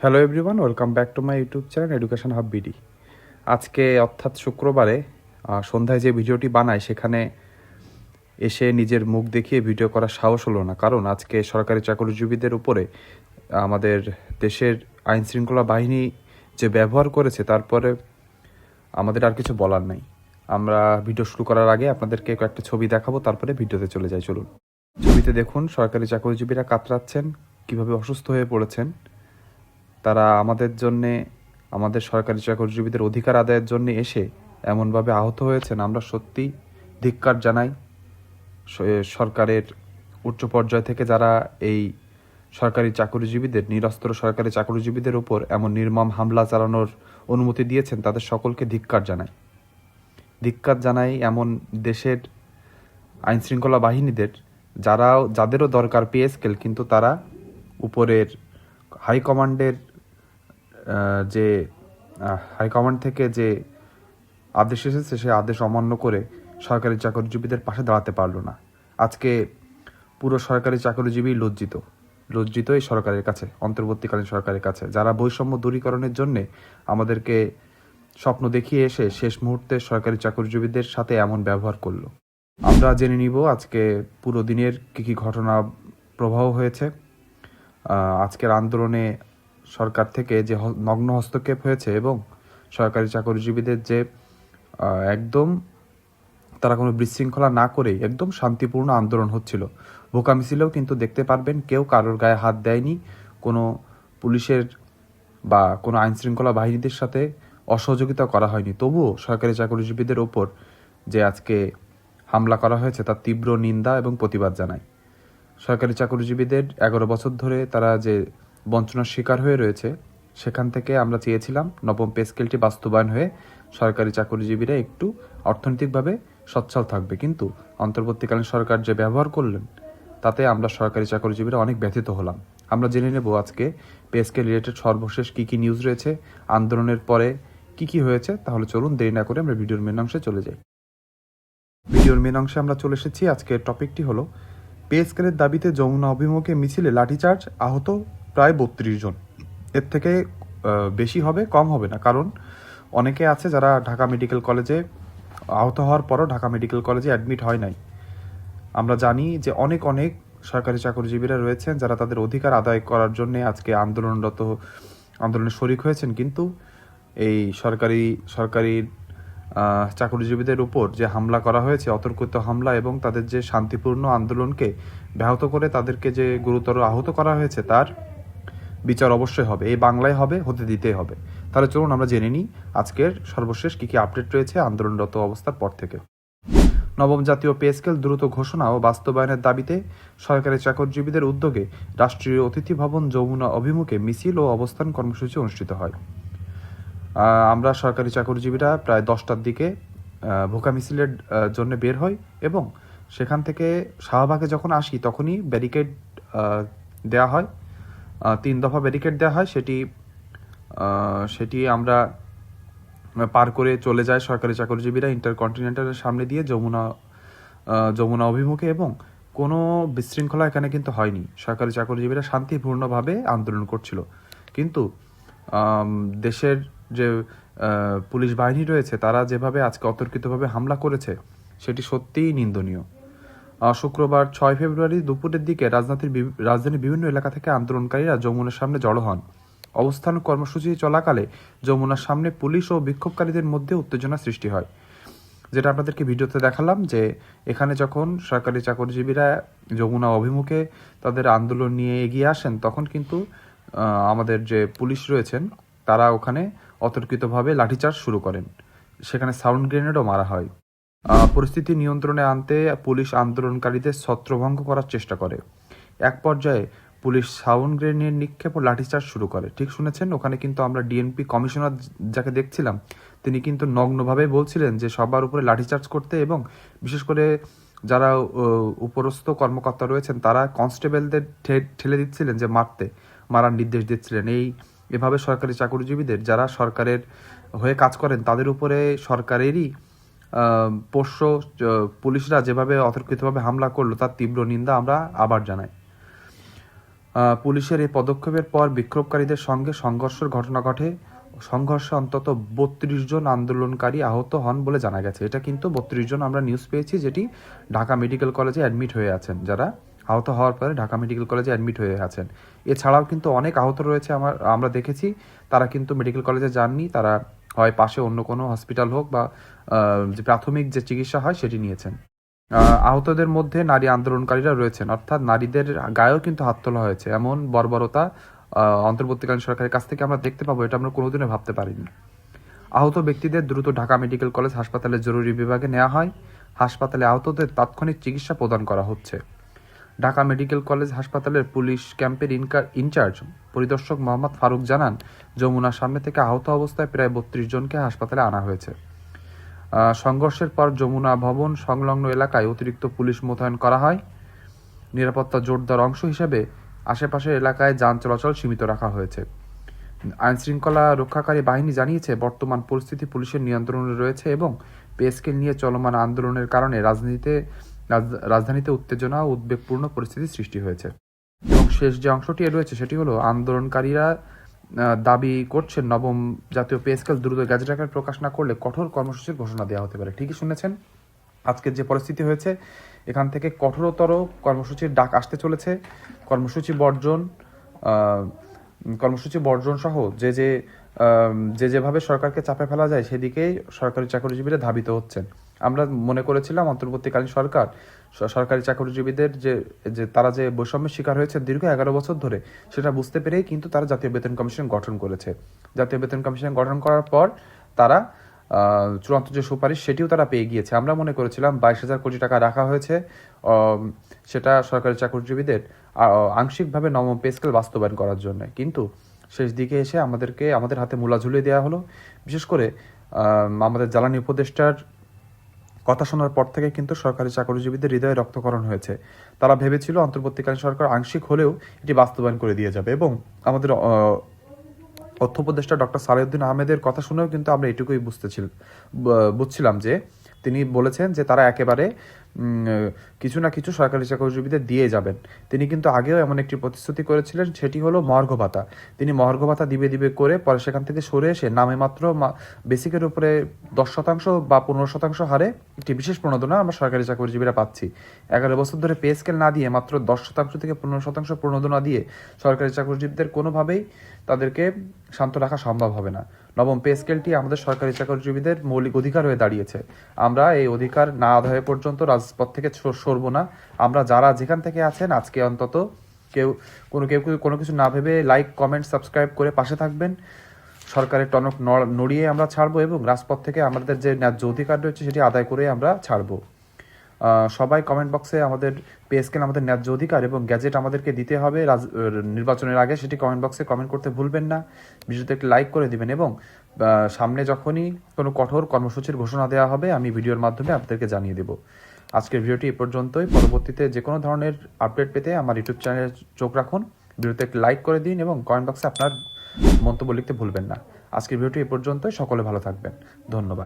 Hello everyone welcome back to my YouTube channel education hub BD আজকে অর্থাৎ শুক্রবারে সন্ধ্যায় যে ভিডিওটি বানাই, সেখানে এসে নিজের মুখ দেখিয়ে ভিডিও করার সাহস হলো না। কারণ আজকে সরকারি চাকরিজীবীদের উপরে আমাদের দেশের আইন শৃঙ্খলা বাহিনী যে ব্যবহার করেছে, তারপরে আমাদের আর কিছু বলার নাই। আমরা ভিডিও শুরু করার আগে আপনাদেরকে কয়েকটা ছবি দেখাবো, তারপরে ভিডিওতে চলে যাই। চলুন। ছবিতে দেখুন, সরকারি চাকরিজীবীরা কাতরাচ্ছেন, কীভাবে অসুস্থ হয়ে পড়েছেন তারা আমাদের জন্যে, আমাদের সরকারি চাকরিজীবীদের অধিকার আদায়ের জন্য এসে এমনভাবে আহত হয়েছেন। আমরা সত্যি ধিক্কার জানাই। সরকারের উচ্চ পর্যায় থেকে যারা এই সরকারি চাকরিজীবীদের, নিরস্ত্র সরকারি চাকরিজীবীদের উপর এমন নির্মম হামলা চালানোর অনুমতি দিয়েছেন, তাদের সকলকে ধিক্কার জানাই। ধিক্কার জানাই এমন দেশের আইনশৃঙ্খলা বাহিনীদের, যারাও, যাদেরও দরকার পে স্কেল কিন্তু তারা উপরের হাইকমান্ডের যে হাইকমান্ড থেকে যে আদেশ এসেছে সে আদেশ অমান্য করে সরকারি চাকরিজীবীদের পাশে দাঁড়াতে পারল না। আজকে পুরো সরকারি চাকরিজীবী লজ্জিত। লজ্জিত এই সরকারের কাছে, অন্তর্বর্তীকালীন সরকারের কাছে। যারা বৈষম্য দূরীকরণের জন্যে আমাদেরকে স্বপ্ন দেখিয়ে এসে শেষ মুহূর্তে সরকারি চাকরিজীবীদের সাথে এমন ব্যবহার করল। আমরা জেনে নিব আজকে পুরো দিনের কী কী ঘটনা প্রবাহ হয়েছে। আজকের আন্দোলনে সরকার থেকে যে নগ্ন হস্তক্ষেপ হয়েছে এবং সরকারি চাকরিজীবীদের যে একদম তারা কোনো বিশৃঙ্খলা না করেই একদম শান্তিপূর্ণ আন্দোলন হচ্ছিল। ভোকা মিছিলেও কিন্তু দেখতে পারবেন, কেউ কারোর গায়ে হাত দেয়নি। কোনো পুলিশের বা কোনো আইন শৃঙ্খলা বাহিনীদের সাথে অসহযোগিতা করা হয়নি। তবুও সরকারি চাকরিজীবীদের ওপর যে আজকে হামলা করা হয়েছে তার তীব্র নিন্দা এবং প্রতিবাদ জানায় সরকারি চাকরিজীবীদের এগারো বছর ধরে তারা যে বঞ্চনার শিকার হয়ে রয়েছে। সেখান থেকে আমরা চেয়েছিলাম নবম পে স্কেলটি বাস্তবায়ন হয়ে সরকারি চাকরিজীবীরা একটু অর্থনৈতিকভাবে সচ্ছল থাকবে। কিন্তু অন্তর্বর্তীকালীন সরকার যে ব্যবহার করলেন, তাতে আমরা সরকারি চাকরিজীবীরা অনেক ব্যথিত হলাম। আমরা জেনে নেব আজকে পে স্কেল রিলেটেড সর্বশেষ কী কী নিউজ রয়েছে, আন্দোলনের পরে কি কি হয়েছে। তাহলে চলুন দেরি না করে আমরা ভিডিওর মেন অংশে চলে যাই। ভিডিওর মেন অংশে আমরা চলে এসেছি। আজকের টপিকটি হলো, পে স্কেলের দাবিতে যমুনা অভিমুখে মিছিলে লাঠিচার্জ আহত প্রায় বত্রিশ জন। এর থেকে বেশি হবে, কম হবে না। কারণ অনেকে আছে যারা ঢাকা মেডিকেল কলেজে আহত হওয়ার পরও ঢাকা মেডিকেল কলেজে অ্যাডমিট হয় নাই। আমরা জানি যে অনেক অনেক সরকারি চাকরিজীবীরা রয়েছেন যারা তাদের অধিকার আদায় করার জন্য আজকে আন্দোলনরত, আন্দোলনে শরিক হয়েছেন। কিন্তু এই সরকারি সরকারি চাকরিজীবীদের উপর যে হামলা করা হয়েছে, অতর্কিত হামলা এবং তাদের যে শান্তিপূর্ণ আন্দোলনকে ব্যাহত করে তাদেরকে যে গুরুতর আহত করা হয়েছে, তার বিচার অবশ্যই হবে। এই বাংলায় হবে, হতে দিতে হবে। তাহলে চলুন আমরা জেনে নিই আজকের সর্বশেষ কি কি আপডেট রয়েছে আন্দোলনরত অবস্থার পর থেকে। নবম জাতীয় পে স্কেল দ্রুত ঘোষণা ও বাস্তবায়নের দাবিতে সরকারি চাকরিজীবীদের উদ্যোগে রাষ্ট্রীয় অতিথি ভবন যমুনা অভিমুখে মিছিল ও অবস্থান কর্মসূচি অনুষ্ঠিত হয়। আমরা সরকারি চাকরিজীবীরা প্রায় দশটার দিকে ভোকা মিছিলের জন্য বের হই এবং সেখান থেকে শাহবাগে যখন আসি তখনই ব্যারিকেড দেওয়া হয়। তিন দফা ব্যারিকেড দেওয়া হয়, সেটি সেটি আমরা পার করে চলে যায় সরকারি চাকরিজীবীরা ইন্টারকন্টিনেন্টালের সামনে দিয়ে যমুনা যমুনা অভিমুখে এবং কোনো বিশৃঙ্খলা এখানে কিন্তু হয়নি। সরকারি চাকরিজীবীরা শান্তিপূর্ণভাবে আন্দোলন করছিল। কিন্তু দেশের যে পুলিশ বাহিনী রয়েছে, তারা যেভাবে আজকে অতর্কিতভাবে হামলা করেছে, সেটি সত্যিই নিন্দনীয়। শুক্রবার ছয় ফেব্রুয়ারি দুপুরের দিকে বিভি- রাজধানীর বিভিন্ন এলাকা থেকে আন্দোলনকারীরা যমুনার সামনে জড়ো হন। অবস্থান কর্মসূচি চলাকালে যমুনার সামনে পুলিশ ও বিক্ষোভকারীদের মধ্যে উত্তেজনা সৃষ্টি হয়। যেটা আপনাদেরকে ভিডিওতে দেখালাম যে, এখানে যখন সরকারি চাকরিজীবীরা যমুনা অভিমুখে তাদের আন্দোলন নিয়ে এগিয়ে আসেন, তখন কিন্তু আমাদের যে পুলিশ রয়েছেন, তারা ওখানে অতর্কিতভাবে লাঠিচার্জ শুরু করেন। সেখানে সাউন্ড গ্রেনেডও মারা হয়। পরিস্থিতি নিয়ন্ত্রণে আনতে পুলিশ আন্দোলনকারীদের ছত্রভঙ্গ করার চেষ্টা করে। এক পর্যায়ে পুলিশ সাউন্ড গ্রেনেড নিক্ষেপ ও লাঠিচার্জ শুরু করে। ঠিক শুনেছেন? ওখানে কিন্তু আমরা ডিএনপি কমিশনার যাকে দেখছিলাম, তিনি কিন্তু নগ্নভাবে বলছিলেন যে সবার উপরে লাঠিচার্জ করতে এবং বিশেষ করে যারা উপরস্থ কর্মকর্তা রয়েছেন, তারা কনস্টেবলদের ঠেলে দিচ্ছিলেন যে মারতে, মারার নির্দেশ দিচ্ছিলেন। এই, এভাবে সরকারি চাকরিজীবীদের যারা সরকারের হয়ে কাজ করেন, তাদের উপরে সরকারেরই পোষ্য পুলিশরা যেভাবে অতর্কিতভাবে হামলা করল, তার তীব্র নিন্দা আমরা আবার জানাই। পুলিশের এই পদক্ষেপের পর বিক্ষোভকারীদের সঙ্গে সংঘর্ষের ঘটনা ঘটে। সংঘর্ষে অন্তত বত্রিশ জন আন্দোলনকারী আহত হন বলে জানা গেছে। এটা কিন্তু বত্রিশ জন আমরা নিউজ পেয়েছি, যেটি ঢাকা মেডিকেল কলেজে অ্যাডমিট হয়ে আছেন যারা। আহত হওয়ার পরে ঢাকা মেডিকেল কলেজে অ্যাডমিট হয়ে আছেন। এছাড়াও কিন্তু অনেক আহত রয়েছে আমার, আমরা দেখেছি। তারা কিন্তু মেডিকেল কলেজে যাননি, তারা হয় পাশে অন্য কোনো হসপিটাল হোক বা যে প্রাথমিক যে চিকিৎসা হয় সেটি নিয়েছেন। আহতদের মধ্যে নারী আন্দোলনকারীরা রয়েছেন, অর্থাৎ নারীদের গায়েও কিন্তু হাত তোলা হয়েছে। এমন বর্বরতা অন্তর্বর্তীকালীন সরকারের কাছ থেকে আমরা দেখতে পাবো, এটা আমরা কোনোদিনও ভাবতে পারিনি। আহত ব্যক্তিদের দ্রুত ঢাকা মেডিকেল কলেজ হাসপাতালের জরুরি বিভাগে নেওয়া হয়। হাসপাতালে আহতদের তাৎক্ষণিক চিকিৎসা প্রদান করা হচ্ছে। ঢাকা মেডিকেল কলেজ হাসপাতালের পুলিশ ক্যাম্পের ইনচার্জ পরিদর্শক মোহাম্মদ ফারুক জানান, যমুনার সামনে থেকে আহত অবস্থায় প্রায় বত্রিশ জনকে হাসপাতালে আনা হয়েছে। সংঘর্ষের পর যমুনা ভবন সংলগ্ন এলাকায় অতিরিক্ত পুলিশ মোতায়েন করা হয়। নিরাপত্তা জোরদার অংশ হিসেবে আশেপাশের এলাকায় যান চলাচল সীমিত রাখা হয়েছে। আইন শৃঙ্খলা রক্ষাকারী বাহিনী জানিয়েছে, বর্তমান পরিস্থিতি পুলিশের নিয়ন্ত্রণে রয়েছে এবং পেস্কেল নিয়ে চলমান আন্দোলনের কারণে রাজনীতিতে রাজ- রাজধানীতে উত্তেজনা ও উদ্বেগপূর্ণ পরিস্থিতি সৃষ্টি হয়েছে। এবং শেষ যে অংশটি রয়েছে সেটি হলো, আন্দোলনকারীরা দাবি করছেন নবম জাতীয় পে স্কেল দ্রুত গ্যাজেট আকারে প্রকাশ না করলে কঠোর কর্মসূচির ঘোষণা দেওয়া হতে পারে। ঠিকই শুনেছেন? আজকের যে পরিস্থিতি হয়েছে, এখান থেকে কঠোরতর কর্মসূচির ডাক আসতে চলেছে। কর্মসূচি বর্জন কর্মসূচি বর্জন সহ যে যে যে যেভাবে সরকারকে চাপে ফেলা যায়, সেদিকেই সরকারি চাকরিজীবীরা ধাবিত হচ্ছেন। আমরা মনে করেছিলাম অন্তর্বর্তীকালীন সরকার সরকারি চাকরিজীবীদের যে যে তারা যে বৈষম্যের শিকার হয়েছে দীর্ঘ এগারো বছর ধরে, সেটা বুঝতে পেরেই কিন্তু তারা জাতীয় বেতন কমিশন গঠন করেছে। জাতীয় বেতন কমিশন গঠন করার পর তারা চূড়ান্ত যে সুপারিশ সেটিও তারা পেয়ে গিয়েছে। আমরা মনে করেছিলাম বাইশ হাজার কোটি টাকা রাখা হয়েছে সেটা সরকারি চাকরিজীবীদের আংশিকভাবে নবম পে স্কেল বাস্তবায়ন করার জন্য। কিন্তু শেষ দিকে এসে আমাদেরকে, আমাদের হাতে মূলা ঝুলিয়ে দেওয়া হলো। বিশেষ করে আমাদের জ্বালানি উপদেষ্টার কথা শোনার পর থেকে কিন্তু সরকারি চাকরিজীবীদের হৃদয়ে রক্তকরণ হয়েছে। তারা ভেবেছিল অন্তর্বর্তীকালীন সরকার আংশিক হলেও এটি বাস্তবায়ন করে দিয়ে যাবে এবং আমাদের অর্থ উপদেষ্টা ডক্টর সালেউদ্দিন আহমেদের কথা শুনেও কিন্তু আমরা এটুকুই বুঝতেছিল বুঝছিলাম যে তিনি বলেছেন যে তারা একেবারে কিছু না কিছু সরকারি চাকরিজীবীদের দিয়ে যাবেন। তিনি কিন্তু আগেও এমন একটি প্রতিশ্রুতি করেছিলেন, সেটি হলো মর্ঘ ভাতা। তিনি মহার্ঘ ভাতা দিবে দিবে করে পরে সেখান থেকে সরে এসে নামে মাত্র বেসিকের উপরে দশ শতাংশ বা পনেরো শতাংশ হারে একটি বিশেষ প্রণোদনা আমরা সরকারি চাকরিজীবীরা পাচ্ছি। এগারো বছর ধরে পে স্কেল না দিয়ে মাত্র দশ শতাংশ থেকে পনেরো শতাংশ প্রণোদনা দিয়ে সরকারি চাকরিজীবীদের কোনোভাবেই তাদেরকে শান্ত রাখা সম্ভব হবে না। নবম পে স্কেলটি আমাদের সরকারি চাকরিজীবীদের মৌলিক অধিকার হয়ে দাঁড়িয়েছে। আমরা এই অধিকার না আদায় পর্যন্ত রাজপথ থেকে সরব না। আমরা যারা যেখান থেকে আছেন, আজকে অন্তত কেউ, কোনো কেউ কোনো কিছু না ভেবে লাইক কমেন্ট সাবস্ক্রাইব করে পাশে থাকবেন। সরকারের টনক নড়- নড়িয়ে আমরা ছাড়বো এবং রাজপথ থেকে আমাদের যে ন্যায্য অধিকার রয়েছে সেটি আদায় করে আমরা ছাড়বো। সবাই কমেন্ট বক্সে আমাদের পে স্কেল আমাদের ন্যায্য অধিকার এবং গ্যাজেট আমাদেরকে দিতে হবে। রাজ- নির্বাচনের আগে সেটি কমেন্ট বক্সে কমেন্ট করতে ভুলবেন না। ভিডিওতে একটি লাইক করে দিবেন এবং সামনে যখনই কোনো কঠোর কর্মসূচির ঘোষণা দেওয়া হবে, আমি ভিডিওর মাধ্যমে আপনাদেরকে জানিয়ে দেব। আজকের ভিডিওটি এ পর্যন্তই। পরবর্তীতে যে কোনো ধরনের আপডেট পেতে আমার ইউটিউব চ্যানেলে চোখ রাখুন। ভিডিওতে একটি লাইক করে দিন এবং কমেন্ট বক্সে আপনার মন্তব্য লিখতে ভুলবেন না। আজকের ভিডিওটি এ পর্যন্তই। সকলে ভালো থাকবেন। ধন্যবাদ।